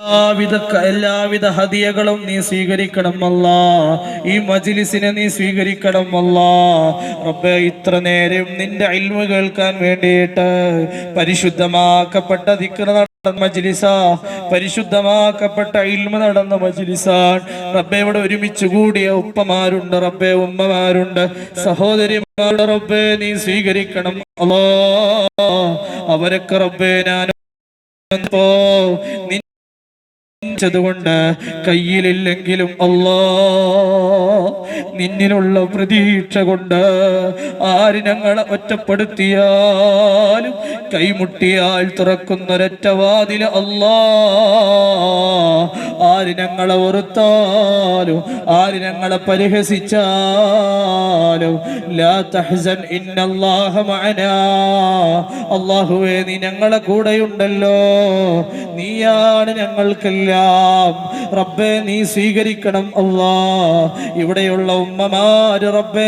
എല്ലാവിധ എല്ലാവിധ ഹദിയകളും നീ സ്വീകരിക്കണം അല്ല ഈ മജിലിസിനെ നീ സ്വീകരിക്കണം അല്ല റബ്ബെ ഇത്ര നേരം നിന്റെ അൽമ കേൾക്കാൻ വേണ്ടിയിട്ട് പരിശുദ്ധമാക്കപ്പെട്ട ദിക്ര പരിശുദ്ധമാക്കപ്പെട്ട ഇൽമ നടന്ന മജിലിസാൻ റബ്ബെ ഇവിടെ ഒരുമിച്ച് കൂടിയ ഉപ്പമാരുണ്ട് റബ്ബെ ഉമ്മമാരുണ്ട് സഹോദരിമാരുടെ റബ്ബെ നീ സ്വീകരിക്കണം അവരൊക്കെ റബ്ബെ ഞാൻ കൊണ്ട് കയ്യിലില്ലെങ്കിലും അല്ലാ നിന്നിലുള്ള പ്രതീക്ഷ കൊണ്ട് ആര് ഞങ്ങളെ ഒറ്റപ്പെടുത്തിയാലും കൈമുട്ടിയാൽ തുറക്കുന്നൊരൊറ്റ വാതിൽ അല്ലാ. ആര് ഞങ്ങളെ ആരിനങ്ങളെ പരിഹസിച്ചാലും ലാ തഹ്സൻ മഅനാ. അല്ലാഹുവേ നീ ഞങ്ങളെ കൂടെയുണ്ടല്ലോ. നീയാണ് ഞങ്ങൾക്കെല്ലാം റബ്ബേ നീ സ്വീകരിക്കണം അല്ലാ. ഇവിടെയുള്ള ഉമ്മമാര് റബ്ബേ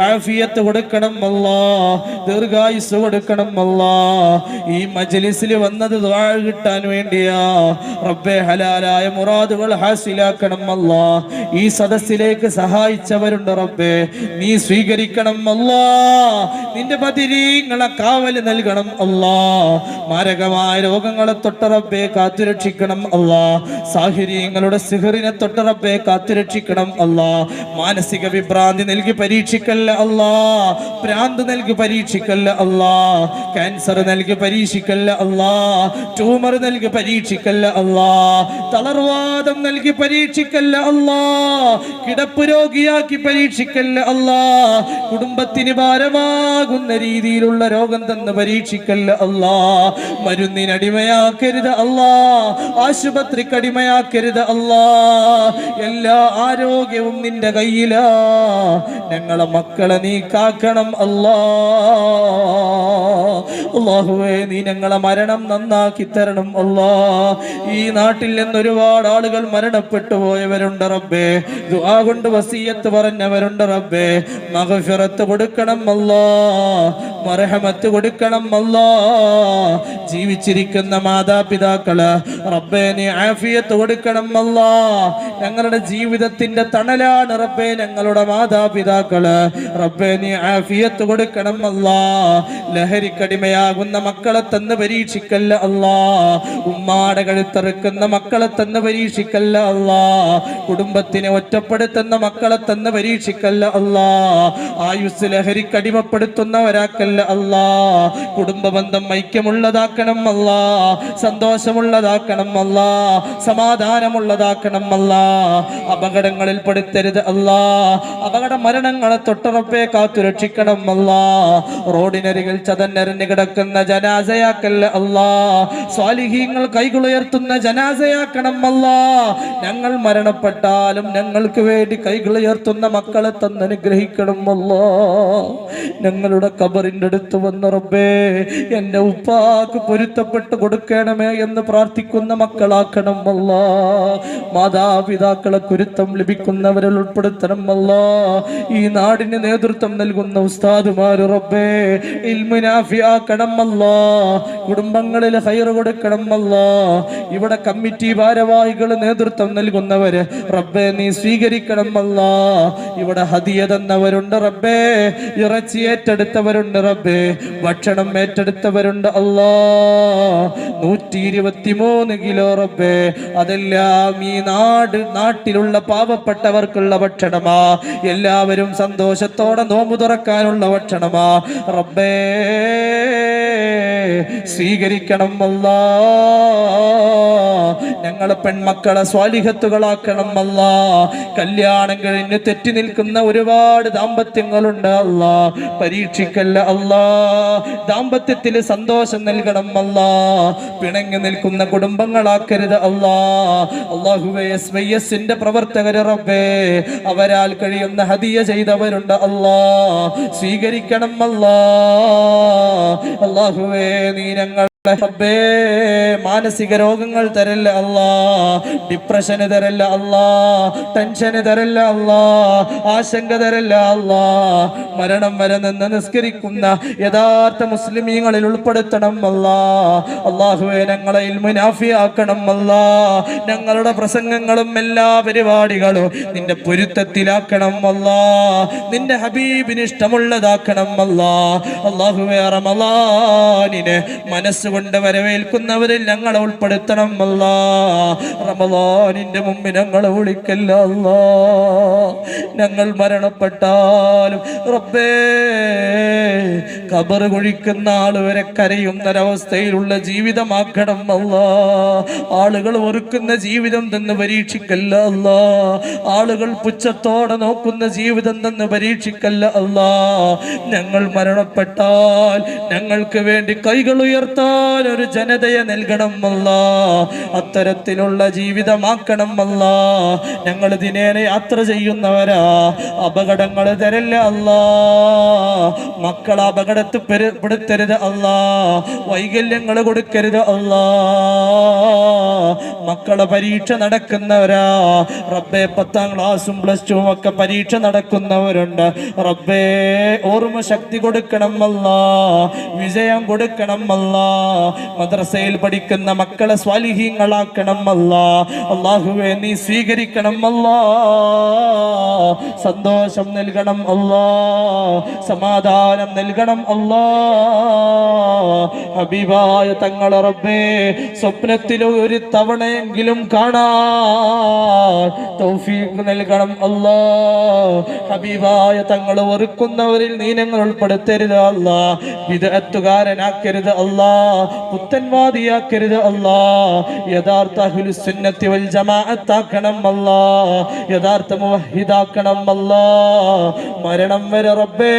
ആഫിയത്ത് കൊടുക്കണം അല്ലാ. ദീർഘായുസ് കൊടുക്കണം അല്ലാ. ഈ മജ്ലിസിൽ വന്നത് കിട്ടാൻ വേണ്ടിയാ. റബ്ബേ ഹലാലായ മുറാദുകൾ ഹാസിലാക്കണം അല്ലാ. ഈ സദസ്സിലേക്ക് സഹായിച്ചവരുണ്ട് റബ്ബേ. നീ സ്വീകരിക്കണം അല്ലാ. നിന്റെ പതിരീങ്ങളെ കാവൽ നൽകണം അല്ലാ. മാരകമായ രോഗങ്ങളെ തൊട്ട് റബ്ബേ കാത്തുരക്ഷിക്കണം അല്ലാ. സാഹചര്യങ്ങളുടെ സിഹറിനെ തൊട്ട് റബ്ബേ കാത്തുരക്ഷിക്കണം അല്ലാ. മാനസിക വിഭ്രാന്തി നൽകി പരീക്ഷിക്കല്ല അല്ലാ. പ്രാന്ത് നൽകി പരീക്ഷിക്കല്ല അല്ലാ. ക്യാൻസർ നൽകി പരീക്ഷിക്കല്ല അല്ലാ. ട്യൂമർ നൽകി പരീക്ഷിക്കല്ല അല്ലാ. തളർവാദം നൽകി പരീക്ഷിക്കല്ല അല്ലാ. കിടപ്പ് രോഗിയാക്കി പരീക്ഷിക്കല്ല അല്ലാ. കുടുംബത്തിന് ഭാരമാകുന്ന രീതിയിലുള്ള രോഗം തന്ന് പരീക്ഷിക്കല്ല അല്ലാ. മരുന്നിനടിമയാക്കരുത് അല്ലാ. ആശുപത്രിക്ക് അടിമയാക്കരുത് അല്ലാ. എല്ലാ ആരോഗ്യവും നിന്റെ കയ്യിലാ. ഞങ്ങളെ മക്കളെ നീ കാക്കണം അല്ലാ. അള്ളാഹുവേ നീ ഞങ്ങളെ മരണം നന്നാക്കി തരണം അല്ലാ. ഈ നാട്ടിൽ നിന്ന് ഒരുപാട് ആളുകൾ മരണപ്പെട്ടു പോയവരുണ്ട് റബ്ബേ. ദുആ കൊണ്ട് വസീയത്ത് പറഞ്ഞവരുണ്ട് റബ്ബേ. മഗ്ഫിറത്ത് കൊടുക്കണം അല്ലാ. മർഹമത്ത് കൊടുക്കണം അല്ലോ ജീവിച്ചിരിക്കുന്ന മാതാപിതാക്കൾ റബ്ബേനെ ആഫിയത്ത് കൊടുക്കണം അല്ലോ ഞങ്ങളുടെ ജീവിതത്തിന്റെ തണലാണ് റബ്ബേ ഞങ്ങളുടെ മാതാപിതാക്കൾ. റബ്ബേനെ ആഫിയത്ത് കൊടുക്കണം അല്ലോ ലഹരിക്കടിമയാകുന്ന മക്കളെ തന്ന് പരീക്ഷിക്കല്ല അല്ലാ ഉമ്മാടെ കഴുത്തറുക്കുന്ന മക്കളെ തന്ന് പരീക്ഷിക്കല്ല അല്ലാ കുടുംബത്തിനെ ഒറ്റപ്പെടുത്തുന്ന മക്കളെ തന്ന് പരീക്ഷിക്കല്ല അല്ലാ ആയുസ് ലഹരിക്കടിമപ്പെടുത്തുന്നവരാക്കല്ല അല്ലാ. കുടുംബ ബന്ധം ഐക്യമുള്ളതാക്കണം അല്ലാ. സന്തോഷമുള്ളതാക്കണം അല്ലാ. സമാധാനമുള്ളതാക്കണം അല്ലാ. അപകടങ്ങളിൽ പെടുത്തരുത് അല്ലാ. അപകട മരണങ്ങളെ തൊട്ടുറപ്പേ കാത്തു രക്ഷിക്കണം അല്ലാ. റോഡിനരികിൽ ചതഞ്ഞരഞ്ഞു കിടക്കുന്ന ജനാസയാക്കല്ല അല്ലാ. സ്വാലിഹീങ്ങൾ കൈകളുയർത്തുന്ന ജനാസയാക്കണം അല്ലാ. ഞങ്ങൾ മരണപ്പെട്ടാലും ഞങ്ങൾക്ക് വേണ്ടി കൈകളുയർത്തുന്ന മക്കളെ തന്നനുഗ്രഹിക്കണം അല്ലാ. ഞങ്ങളുടെ കബറിന്റെ അടുത്ത് വന്ന റബ്ബേ എന്റെ ഉപ്പാക്ക് പൊരുത്തപ്പെട്ട് കൊടുക്കണമേ എന്ന് പ്രാർത്ഥിക്കുന്ന മക്കളാക്കണം വല്ല മാതാപിതാക്കളെ കുരുത്തം ലഭിക്കുന്നവരിൽ ഉൾപ്പെടുത്തണം വല്ല ഈ നാടിന് നേതൃത്വം നൽകുന്ന ഉസ്താദുമാർ റബ്ബേ ഇൽമുനാഫിയാക്കണം വല്ല കുടുംബങ്ങളിൽ ഹൈറ് കൊടുക്കണം വല്ല ഇവിടെ കമ്മിറ്റി ഭാരവാഹികൾ നേതൃത്വം നൽകുന്നവര് റബ്ബേ നീ സ്വീകരിക്കണം വല്ല ഇവിടെ ഹദിയ തന്നവരുണ്ട് റബ്ബേ. ഇറച്ചി ഏറ്റെടുത്തവരുണ്ട് റബ്ബേ. ഭക്ഷണം ഏറ്റെടുത്തവരുണ്ട് അല്ലാ. നൂറ്റി ഇരുപത്തി മൂന്ന് കിലോ റബ്ബേ. അതെല്ലാം ഈ നാട് നാട്ടിലുള്ള പാവപ്പെട്ടവർക്കുള്ള ഭക്ഷണമാ. എല്ലാവരും സന്തോഷത്തോടെ നോമ്പ് തുറക്കാനുള്ള ഭക്ഷണമാ. റബ്ബേ. സ്വീകരിക്കണം അല്ല ഞങ്ങളെ പെൺമക്കളെ സ്വാലിഹത്തുകളാക്കണം അല്ല കല്യാണം കഴിഞ്ഞ് തെറ്റി നിൽക്കുന്ന ഒരുപാട് ദാമ്പത്യങ്ങളുണ്ട് അല്ല. പരീക്ഷിക്കല്ല അല്ല. ദാമ്പത്യത്തിൽ സന്തോഷം നൽകണം അല്ല പിണങ്ങി നിൽക്കുന്ന കുടുംബങ്ങളാക്കരുത് അല്ല. അള്ളാഹുവേ എസ് പ്രവർത്തകര് റബ്ബേ അവരാൽ കഴിയുന്ന ഹദിയ ചെയ്തവരുണ്ട് അല്ലാ. സ്വീകരിക്കണം അല്ലാ അള്ളാഹുവേ നീ ഞങ്ങൾ മാനസിക രോഗങ്ങൾ തരല്ല അല്ലാ ഡിപ്രഷന് തരല്ല അല്ലാ ടെൻഷന് തരല്ല അല്ലാ ആശങ്ക തരല്ല അല്ലാ മരണം വരെ നിന്ന് നിസ്കരിക്കുന്ന യഥാർത്ഥ മുസ്ലിമീങ്ങളിൽ ഉൾപ്പെടുത്തണം അല്ലാ അള്ളാഹുവെ ഞങ്ങളെ ഇൽമുനാഫിയാക്കണം അല്ലാ ഞങ്ങളുടെ പ്രസംഗങ്ങളും എല്ലാ പരിപാടികളും നിന്റെ പൊരുത്തത്തിലാക്കണം അല്ലാ നിന്റെ ഹബീബിന് ഇഷ്ടമുള്ളതാക്കണം അല്ലാ അള്ളാഹുവെ റമലാനിനെ മനസ്സുകൊണ്ട് വരവേൽക്കുന്നവരിൽ ഞങ്ങളെ ഉൾപ്പെടുത്തണം അല്ല. റമലാനിന്റെ മുമ്പ് ഞങ്ങളെ വിളിക്കല്ല ഞങ്ങൾ മരണപ്പെട്ടാലും റബ്ബേ കബർ കുഴിക്കുന്ന ആൾ വരെ കരയുന്നൊരവസ്ഥയിലുള്ള ജീവിതമാക്കണം അല്ലാ. ആളുകൾ വെറുക്കുന്ന ജീവിതം തന്ന് പരീക്ഷിക്കല്ല അല്ലാ. ആളുകൾ പുച്ഛത്തോടെ നോക്കുന്ന ജീവിതം തന്ന് പരീക്ഷിക്കല്ല അല്ലാ. ഞങ്ങൾ മരണപ്പെട്ടാൽ ഞങ്ങൾക്ക് വേണ്ടി കൈകൾ ഉയർത്താൻ ഒരു ജനതയെ നൽകണം അല്ല അത്തരത്തിലുള്ള ജീവിതമാക്കണം അല്ല ഞങ്ങൾ ദിനേന യാത്ര ചെയ്യുന്നവരാ. അപകടങ്ങൾ തരല്ല അല്ല. മക്കൾ അപകടത്തിൽ പെടുത്തരുത് അല്ല. വൈകല്യങ്ങൾ കൊടുക്കരുത് അല്ല. മക്കളെ പരീക്ഷ നടക്കുന്നവരാ. റബ്ബെ പത്താം ക്ലാസ്സും പ്ലസ് ടുവും ഒക്കെ പരീക്ഷ നടക്കുന്നവരുണ്ട്. റബ്ബേ ഓർമ്മ ശക്തി കൊടുക്കണം അല്ല വിജയം കൊടുക്കണം അല്ല മദ്രസയിൽ പഠിക്കുന്ന മക്കളെ സ്വാലിഹീങ്ങളാക്കണം അല്ല അള്ളാഹുവെ നീ സ്വീകരിക്കണം അല്ല സന്തോഷം നൽകണം അല്ലാ. സമാധാനം നൽകണം അല്ലാ. ഹബീബായ തങ്ങളെ റബ്ബേ സ്വപ്നത്തിൽ ഒരു തവണയെങ്കിലും കാണാൻ തൗഫീഖ് നൽകണം അല്ലാ. ഹബീബായ തങ്ങൾ വെറുക്കുന്നവരിൽ നീ ഞങ്ങൾ ഉൾപ്പെടുത്തരുത് അല്ല. വിദഗത്തുകാരനാക്കരുത് അല്ല. പുത്തൻവാദിയാക്കരുത് അല്ല. യഥാർത്ഥ ജമാഅത്താക്കണം അല്ല. യഥാർത്ഥ മുവഹിദാക്കണം അല്ല മരണം വരെ റബ്ബേ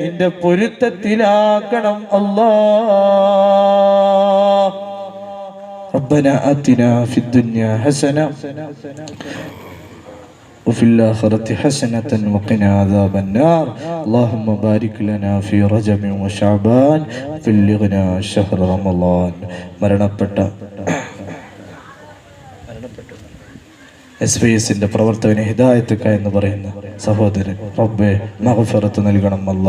നിന്റെ പൊരുത്തത്തിലാക്കണം അല്ലാ ربنا آتنا في الدنيا حسنة وفي الآخرة حسنة وقنا عذاب النار اللهم بارك لنا في رجب وشعبان بلغنا شهر رمضان മരണപ്പെട്ട എസ് പി എസിന്റെ പ്രവർത്തകന് ഹിദായത്തുക്ക എന്ന് പറയുന്ന സഹോദരൻ. റബ്ബെ മഹഫറത്ത് നൽകണം അല്ല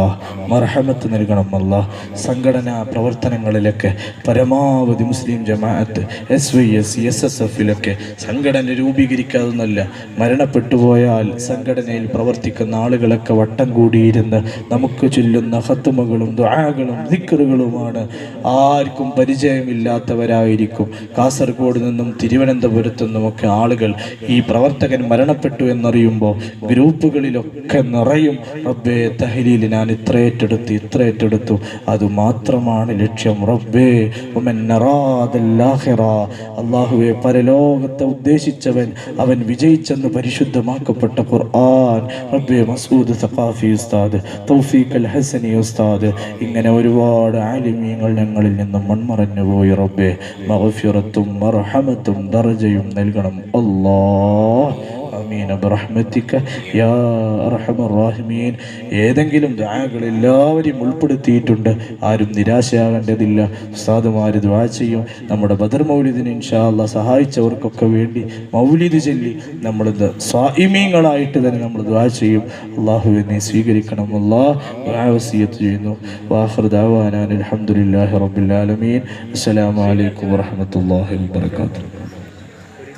മർഹമത്ത് നൽകണം അല്ല സംഘടനാ പ്രവർത്തനങ്ങളിലൊക്കെ പരമാവധി Muslim Jamaath S Y S S S എഫിലൊക്കെ സംഘടന രൂപീകരിക്കാതെന്നല്ല മരണപ്പെട്ടു പോയാൽ സംഘടനയിൽ പ്രവർത്തിക്കുന്ന ആളുകളൊക്കെ വട്ടം കൂടിയിരുന്ന് നമുക്ക് ചൊല്ലുന്ന ഹത്തുമകളും ദുആകളും ദിക്കറുകളുമാണ് ആർക്കും പരിചയമില്ലാത്തവരായിരിക്കും. കാസർഗോഡ് നിന്നും തിരുവനന്തപുരത്തു നിന്നുമൊക്കെ ആളുകൾ ഈ പ്രവർത്തകൻ മരണപ്പെട്ടു എന്നറിയുമ്പോൾ ഗ്രൂപ്പുകളിലൊക്കെ നിറയും റബ്ബേ തഹലീൽ ഞാൻ ഇത്ര ഏറ്റെടുത്തു ഇത്ര ഏറ്റെടുത്തു. അത് മാത്രമാണ് ലക്ഷ്യം. റബ്ബേ. അള്ളാഹുവെ പരലോകത്തെ ഉദ്ദേശിച്ചവൻ അവൻ വിജയിച്ചെന്ന് പരിശുദ്ധമാക്കപ്പെട്ട ഖുർആൻ. റബ്ബേ മസൂദ് സഖാഫി ഉസ്താദ് തൗഫീഖ് അൽ ഹസനി ഉസ്താദ്. ഇങ്ങനെ ഒരുപാട് ആലിമീങ്ങൾ ഞങ്ങളിൽ നിന്നും മൺമറഞ്ഞു പോയി റബ്ബെ. മഹഫിറത്തും മർഹമത്തും ദർജയും നൽകണം. അല്ലാഹ്. അമീൻ ബിറഹ്മതിക യാ അർഹമർ റഹീമീൻ. ഏതെങ്കിലും ദുആകൾ എല്ലാവരെയും ഉൾപ്പെടുത്തിയിട്ടുണ്ട്. ആരും നിരാശയാകേണ്ടതില്ല. ഉസ്താദുമാർ ദുആ ചെയ്യും. നമ്മുടെ ബദർ മൗലിദിന് ഇൻഷാ അല്ലാഹ് സഹായിച്ചവർക്കൊക്കെ വേണ്ടി മൗലിദ് ചൊല്ലി നമ്മൾ സ്വാഇമീങ്ങളായിട്ട് തന്നെ നമ്മൾ ദുആ ചെയ്യും. അള്ളാഹുവെ നീ സ്വീകരിക്കണം. വസിയത്ത് ചെയ്യുന്നു. വാഹൃദാവാനാൻ ദഅവാനാ അൽഹംദുലില്ലാഹി റബ്ബിൽ ആലമീൻ. അസ്സലാമു അലൈക്കും വറഹ്മത്തുള്ളാഹി വബറകാതുഹു.